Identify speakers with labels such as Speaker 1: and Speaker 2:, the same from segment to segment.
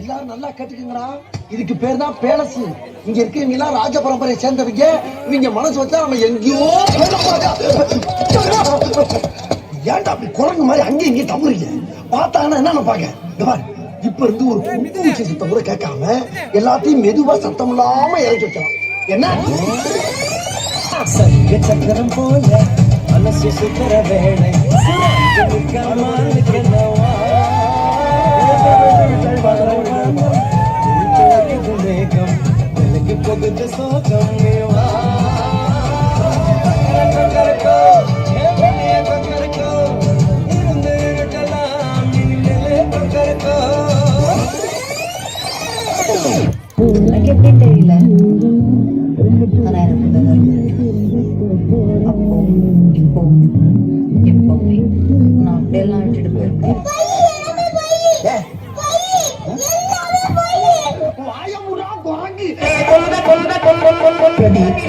Speaker 1: எல்லாரும் நல்லா கேட்டுக்கங்கடா. இதுக்கு பேர் தான் பேலஸ். இங்க இருக்கவங்க எல்லாம் ராஜ பரம்பரையை சேர்ந்தவங்க இவங்க மனசு வச்சா நம்ம எங்கேயோ ஏன்டா அப்படி குரங்கு மாதிரி அங்கேயும் இங்கேயும் தவறுங்க பார்த்தாங்கன்னா என்ன நினைப்பாங்க இந்த பாரு. இப்ப இருந்து ஒரு புது விஷய சத்தம் கூட கேட்காம எல்லாத்தையும் மெதுவா சத்தம் இல்லாம இறக்கி வைக்கலாம் என்ன
Speaker 2: சங்க சக்கரம் போல மனசு சுத்தர கமாலுக்கென்னவா மேகம் எனக்கு போகுது சோகம்
Speaker 3: எனக்கு எப்படி தெரியல? ஆனா எனக்கு அப்போ இப்போ எப்பவுமே நான் அப்படியெல்லாம் விட்டுட்டு போயிருக்கேன் பிரதீப்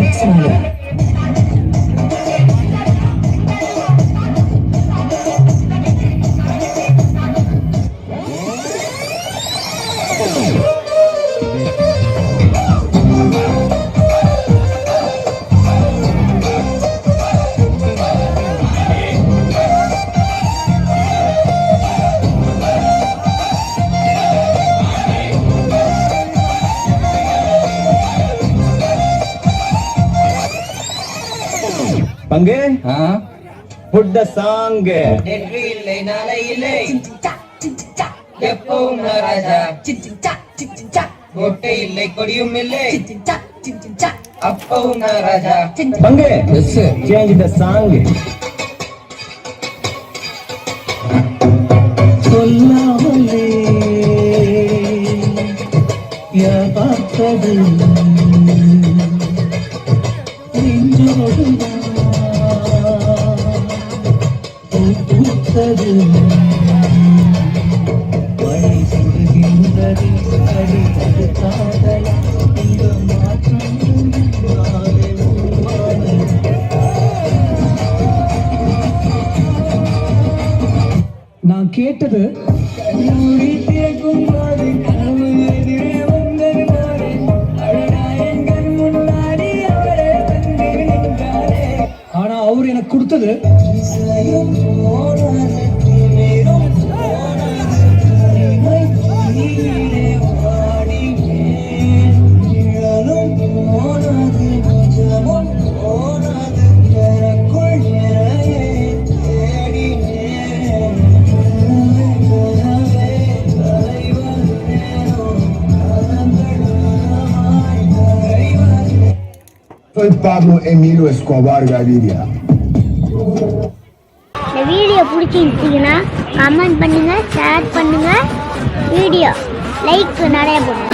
Speaker 2: புட் த சாங்
Speaker 4: நேற்று இல்லை நாளை இல்லை எப்பவும் ராஜா கோட்டை இல்லை கொடியும் இல்லை. அப்பவும் ராஜா
Speaker 2: பங்கு சேஞ்ச் த சாங் சொல்லாமலே பார்த்தது? நெஞ்சோடு மழை சுடுகின்றது அடி இந்த மாற்றம் நான் கேட்டது மூடி திறக்கும் போது கனவு எதிரே வந்தது மாறே. அழகா என் கண் முன்னாடி அவரே வந்து நின்றாரே. ஆனா அவர் எனக்கு கொடுத்தது
Speaker 5: Soy Pablo Emilio Escobar Gaviria.
Speaker 6: இந்த வீடியோ பிடிச்சிருந்துச்சிங்கன்னா கமெண்ட் பண்ணுங்க ஷேர் பண்ணுங்க. வீடியோ லைக் நிறைய போடுங்க.